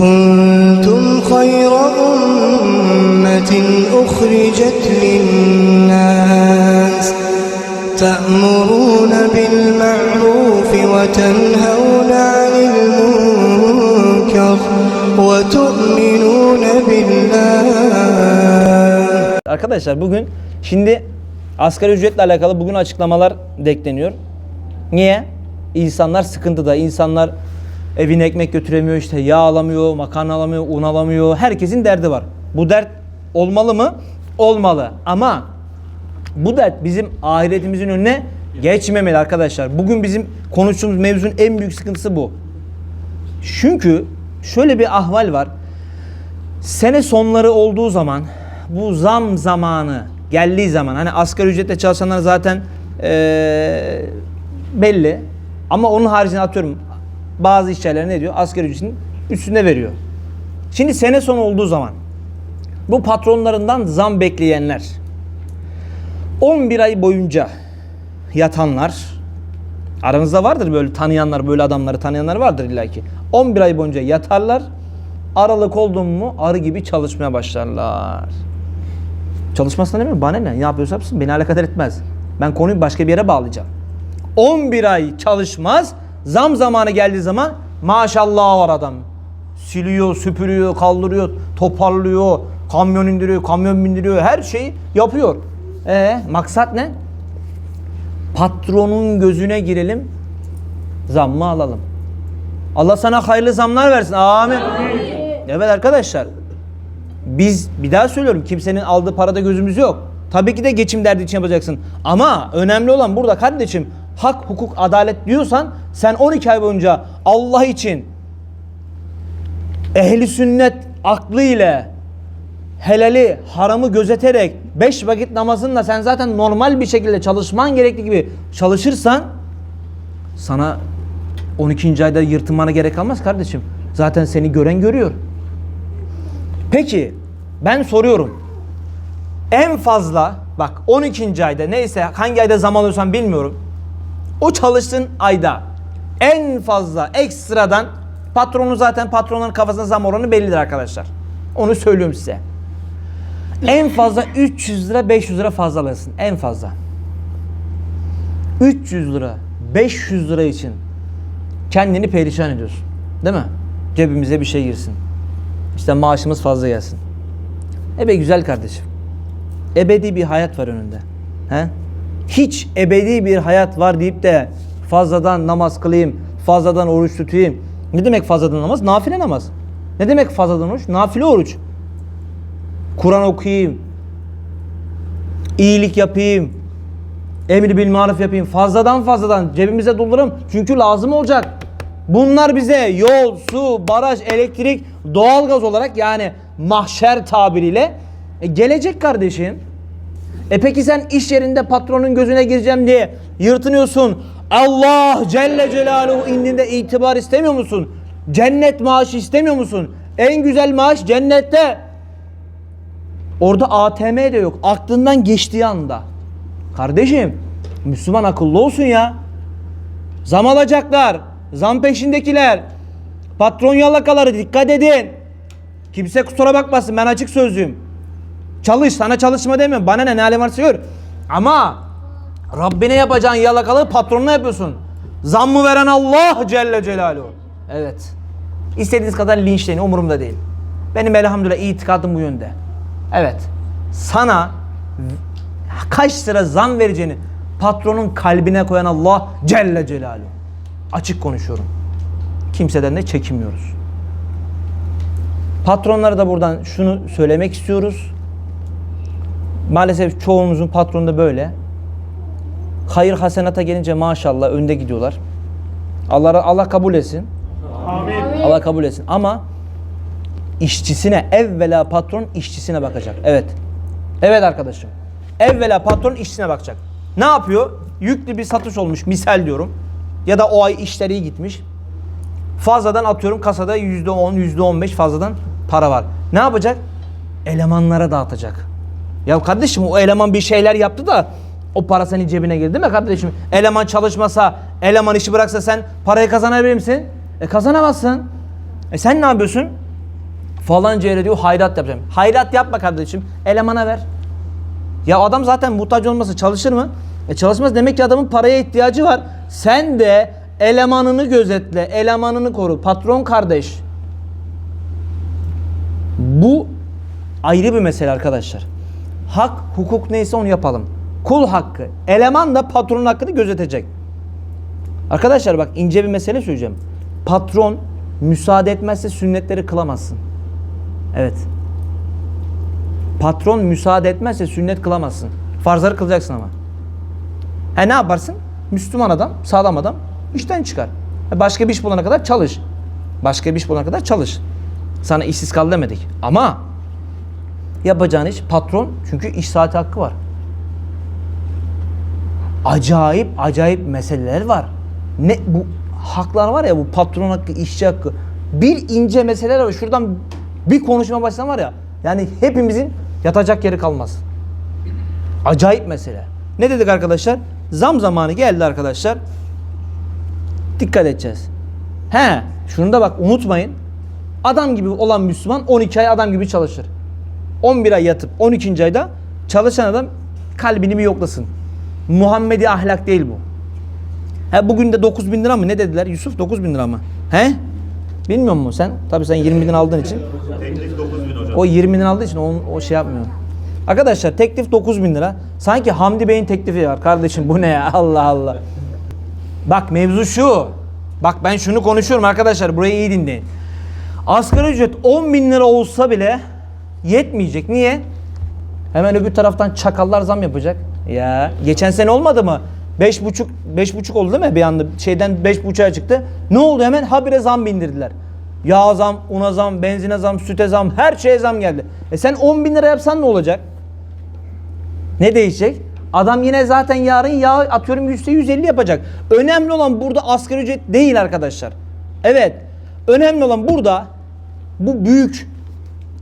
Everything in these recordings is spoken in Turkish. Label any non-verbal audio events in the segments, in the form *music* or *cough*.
كنتم خير أمة أخرجت للناس تأمرون بالمعروف وتنهون عن المنكر وتؤمنون بالله Arkadaşlar bugün şimdi asgari ücretle alakalı bugün açıklamalar bekleniyor. Niye? İnsanlar sıkıntıda. İnsanlar evine ekmek götüremiyor işte yağ alamıyor, makarna alamıyor, un alamıyor. Herkesin derdi var. Bu dert olmalı mı? Olmalı. Ama bu dert bizim ahiretimizin önüne geçmemeli arkadaşlar. Bugün bizim konuştuğumuz mevzunun en büyük sıkıntısı bu. Çünkü şöyle bir ahval var. Sene sonları olduğu zaman bu zam zamanı geldiği zaman hani asgari ücretle çalışanlar zaten eee, belli ama onun haricinde atıyorum bazı işçiler ne diyor asgari ücretin üstünde veriyor. Şimdi sene sonu olduğu zaman bu patronlarından zam bekleyenler 11 ay boyunca yatanlar aranızda vardır böyle tanıyanlar böyle adamları tanıyanlar vardır illaki. 11 ay boyunca yatarlar. Aralık oldu mu arı gibi çalışmaya başlarlar. Çalışmasına ne mi? Bana ne? Ne yapıyorsa yapsın. Beni alakadar etmez. Ben konuyu başka bir yere bağlayacağım. 11 ay çalışmaz. Zam zamanı geldiği zaman maşallah var adam. Siliyor, süpürüyor, kaldırıyor, toparlıyor, kamyon indiriyor, kamyon bindiriyor, her şeyi yapıyor. E maksat ne? Patronun gözüne girelim, zammı alalım. Allah sana hayırlı zamlar versin. Amin. Evet arkadaşlar. Biz bir daha söylüyorum kimsenin aldığı parada gözümüz yok. Tabii ki de geçim derdi için yapacaksın. Ama önemli olan burada kardeşim hak, hukuk, adalet diyorsan sen 12 ay boyunca Allah için ehli sünnet aklı ile helali, haramı gözeterek 5 vakit namazınla sen zaten normal bir şekilde çalışman gerektiği gibi çalışırsan sana 12. ayda yırtınmana gerek kalmaz kardeşim. Zaten seni gören görüyor. Peki ben soruyorum. En fazla bak 12. ayda neyse hangi ayda zam alıyorsan bilmiyorum. O çalıştığın ayda en fazla ekstradan patronu zaten patronların kafasında zam oranı bellidir arkadaşlar. Onu söylüyorum size. En fazla 300 lira 500 lira fazla alırsın. En fazla. 300 lira 500 lira için kendini perişan ediyorsun. Değil mi? Cebimize bir şey girsin. İşte maaşımız fazla gelsin. Ebe güzel kardeşim. Ebedi bir hayat var önünde. He? Hiç ebedi bir hayat var deyip de fazladan namaz kılayım, fazladan oruç tutayım. Ne demek fazladan namaz? Nafile namaz. Ne demek fazladan oruç? Nafile oruç. Kur'an okuyayım. iyilik yapayım. Emri bil maruf yapayım. Fazladan fazladan cebimize dolduralım. Çünkü lazım olacak. Bunlar bize yol, su, baraj, elektrik, doğalgaz olarak yani mahşer tabiriyle e, gelecek kardeşim. E peki sen iş yerinde patronun gözüne gireceğim diye yırtınıyorsun. Allah Celle Celaluhu indinde itibar istemiyor musun? Cennet maaşı istemiyor musun? En güzel maaş cennette. Orada ATM de yok. Aklından geçtiği anda. Kardeşim Müslüman akıllı olsun ya. Zam alacaklar. Zam peşindekiler. Patron yalakaları dikkat edin. Kimse kusura bakmasın ben açık sözlüyüm. Çalış sana çalışma demiyorum. Bana ne ne hali varsa gör. Ama Rabbine yapacağın yalakalığı patronuna yapıyorsun. Zam mı veren Allah Celle Celaluhu. Evet. İstediğiniz kadar linçleyin umurumda değil. Benim elhamdülillah itikadım bu yönde. Evet. Sana kaç lira zam vereceğini patronun kalbine koyan Allah Celle Celaluhu. Açık konuşuyorum. Kimseden de çekinmiyoruz. Patronlara da buradan şunu söylemek istiyoruz. Maalesef çoğumuzun patronu da böyle. Hayır hasenata gelince maşallah önde gidiyorlar. Allah Allah kabul etsin. Allah kabul etsin. Ama işçisine evvela patron işçisine bakacak. Evet. Evet arkadaşım. Evvela patron işçisine bakacak. Ne yapıyor? Yüklü bir satış olmuş misal diyorum. Ya da o ay işleri iyi gitmiş. Fazladan atıyorum kasada %10, %15 fazladan para var. Ne yapacak? Elemanlara dağıtacak. Ya kardeşim o eleman bir şeyler yaptı da o para senin cebine girdi mi kardeşim? Eleman çalışmasa, eleman işi bıraksa sen parayı kazanabilir misin? E kazanamazsın. E sen ne yapıyorsun? Falanca yere diyor hayrat yapacağım. Hayrat yapma kardeşim. Elemana ver. Ya adam zaten muhtaç olmasa çalışır mı? E çalışmaz demek ki adamın paraya ihtiyacı var. Sen de elemanını gözetle, elemanını koru. Patron kardeş. Bu ayrı bir mesele arkadaşlar. Hak, hukuk neyse onu yapalım. Kul hakkı. Eleman da patronun hakkını gözetecek. Arkadaşlar bak ince bir mesele söyleyeceğim. Patron müsaade etmezse sünnetleri kılamazsın. Evet. Patron müsaade etmezse sünnet kılamazsın. Farzları kılacaksın ama. He ne yaparsın? Müslüman adam, sağlam adam işten çıkar. E başka bir iş bulana kadar çalış. Başka bir iş bulana kadar çalış. Sana işsiz kal demedik. Ama yapacağın iş patron çünkü iş saati hakkı var. Acayip acayip meseleler var. Ne bu haklar var ya bu patron hakkı, işçi hakkı. Bir ince meseleler var. Şuradan bir konuşma başlasan var ya. Yani hepimizin yatacak yeri kalmaz. Acayip mesele. Ne dedik arkadaşlar? Zam zamanı geldi arkadaşlar. Dikkat edeceğiz. He, şunu da bak unutmayın. Adam gibi olan Müslüman 12 ay adam gibi çalışır. 11 ay yatıp 12. ayda çalışan adam kalbini bir yoklasın. Muhammedi ahlak değil bu. He bugün de 9 bin lira mı? Ne dediler? Yusuf 9 bin lira mı? He? Bilmiyor musun sen? Tabii sen 20 bin aldığın için. Teklif 9 bin hocam. O 20 bin aldığı için o, o şey yapmıyor. Arkadaşlar teklif 9 bin lira. Sanki Hamdi Bey'in teklifi var. Kardeşim bu ne ya? *laughs* Allah Allah. Bak mevzu şu. Bak ben şunu konuşuyorum arkadaşlar. Burayı iyi dinleyin. Asgari ücret 10 bin lira olsa bile yetmeyecek. Niye? Hemen öbür taraftan çakallar zam yapacak. Ya geçen sene olmadı mı? 5,5 5,5 oldu değil mi bir anda? Şeyden 5,5'a çıktı. Ne oldu hemen? Habire zam bindirdiler. Yağ zam, una zam, benzine zam, süte zam, her şeye zam geldi. E sen 10 bin lira yapsan ne olacak? Ne değişecek? Adam yine zaten yarın yağ atıyorum %150 yapacak. Önemli olan burada asgari ücret değil arkadaşlar. Evet. Önemli olan burada bu büyük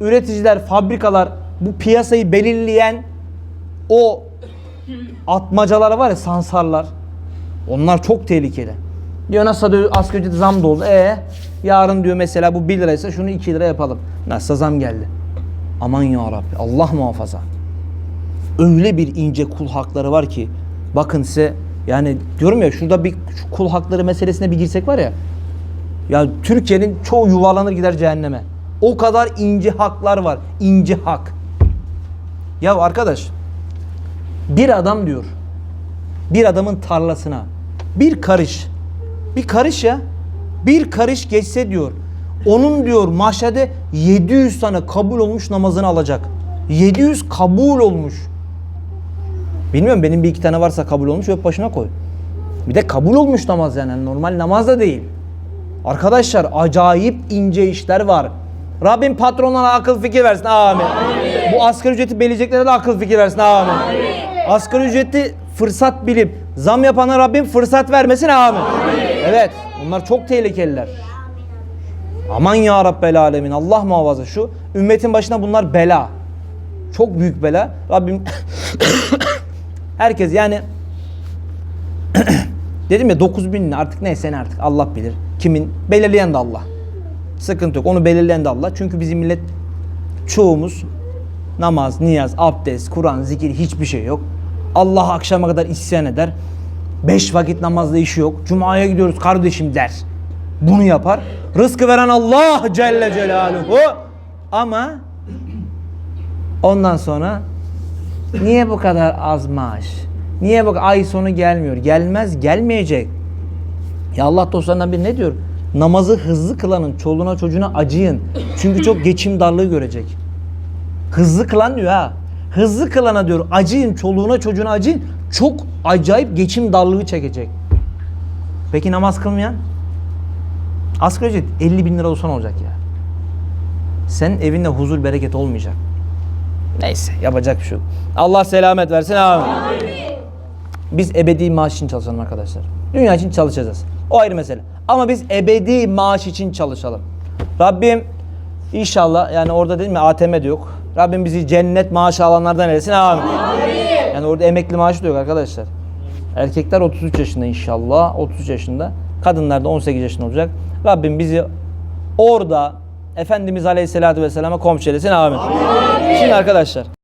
üreticiler, fabrikalar, bu piyasayı belirleyen o atmacalar var ya sansarlar. Onlar çok tehlikeli. Diyor nasıl diyor asgari ücret zam da oldu. E yarın diyor mesela bu 1 liraysa şunu 2 lira yapalım. Nasıl zam geldi. Aman ya Rabbi Allah muhafaza. Öyle bir ince kul hakları var ki bakın size yani diyorum ya şurada bir şu kul hakları meselesine bir girsek var ya ya Türkiye'nin çoğu yuvarlanır gider cehenneme. O kadar ince haklar var. İnce hak. Ya arkadaş bir adam diyor bir adamın tarlasına bir karış bir karış ya bir karış geçse diyor onun diyor mahşede 700 tane kabul olmuş namazını alacak. 700 kabul olmuş. Bilmiyorum benim bir iki tane varsa kabul olmuş öp başına koy. Bir de kabul olmuş namaz yani normal namaz da değil. Arkadaşlar acayip ince işler var. Rabbim patronlara akıl fikir versin. Amin. Bu asgari ücreti belirleyeceklere de akıl fikir versin. Amin. Asgari ücreti fırsat bilip zam yapana Rabbim fırsat vermesin. Amin. Evet. Bunlar çok tehlikeliler. Aman ya Rabbel alemin. Allah muhafaza şu. Ümmetin başına bunlar bela. Çok büyük bela. Rabbim *coughs* herkes yani *coughs* dedim ya 9 bin artık neyse ne artık Allah bilir. Kimin? Belirleyen de Allah. Sıkıntı yok. Onu belirleyen Allah. Çünkü bizim millet çoğumuz namaz, niyaz, abdest, Kur'an, zikir hiçbir şey yok. Allah akşama kadar isyan eder. Beş vakit namazda işi yok. Cuma'ya gidiyoruz kardeşim der. Bunu yapar. Rızkı veren Allah Celle Celaluhu. Ama ondan sonra niye bu kadar az maaş? Niye bak ay sonu gelmiyor? Gelmez, gelmeyecek. Ya Allah dostlarından biri ne diyor? Namazı hızlı kılanın çoluğuna çocuğuna acıyın. Çünkü çok geçim darlığı görecek. Hızlı kılan diyor ha. Hızlı kılana diyor acıyın çoluğuna çocuğuna acıyın. Çok acayip geçim darlığı çekecek. Peki namaz kılmayan? Asgari ücret 50 bin lira olsa ne olacak ya? Senin evinde huzur bereket olmayacak. Neyse yapacak bir şey yok. Allah selamet versin amin. Biz ebedi maaş için çalışalım arkadaşlar. Dünya için çalışacağız. O ayrı mesele. Ama biz ebedi maaş için çalışalım. Rabbim inşallah yani orada dedim ya ATM de yok. Rabbim bizi cennet maaşı alanlardan eylesin. Amin. Yani orada emekli maaşı da yok arkadaşlar. Erkekler 33 yaşında inşallah. 33 yaşında. Kadınlar da 18 yaşında olacak. Rabbim bizi orada Efendimiz Aleyhisselatü Vesselam'a komşu eylesin. Amin. Şimdi arkadaşlar